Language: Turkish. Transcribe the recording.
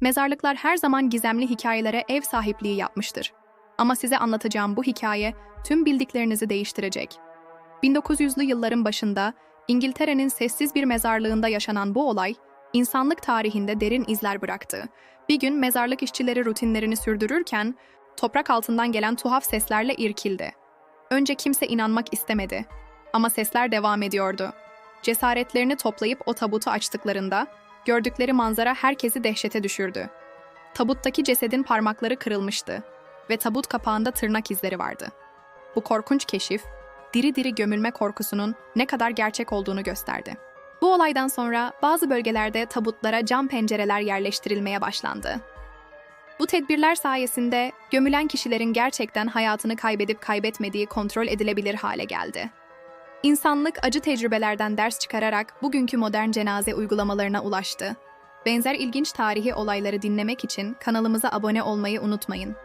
Mezarlıklar her zaman gizemli hikayelere ev sahipliği yapmıştır. Ama size anlatacağım bu hikaye tüm bildiklerinizi değiştirecek. 1900'lü yılların başında İngiltere'nin sessiz bir mezarlığında yaşanan bu olay, insanlık tarihinde derin izler bıraktı. Bir gün mezarlık işçileri rutinlerini sürdürürken, toprak altından gelen tuhaf seslerle irkildi. Önce kimse inanmak istemedi. Ama sesler devam ediyordu. Cesaretlerini toplayıp o tabutu açtıklarında, gördükleri manzara herkesi dehşete düşürdü. Tabuttaki cesedin parmakları kırılmıştı ve tabut kapağında tırnak izleri vardı. Bu korkunç keşif, diri diri gömülme korkusunun ne kadar gerçek olduğunu gösterdi. Bu olaydan sonra bazı bölgelerde tabutlara cam pencereler yerleştirilmeye başlandı. Bu tedbirler sayesinde gömülen kişilerin gerçekten hayatını kaybedip kaybetmediği kontrol edilebilir hale geldi. İnsanlık acı tecrübelerden ders çıkararak bugünkü modern cenaze uygulamalarına ulaştı. Benzer ilginç tarihi olayları dinlemek için kanalımıza abone olmayı unutmayın.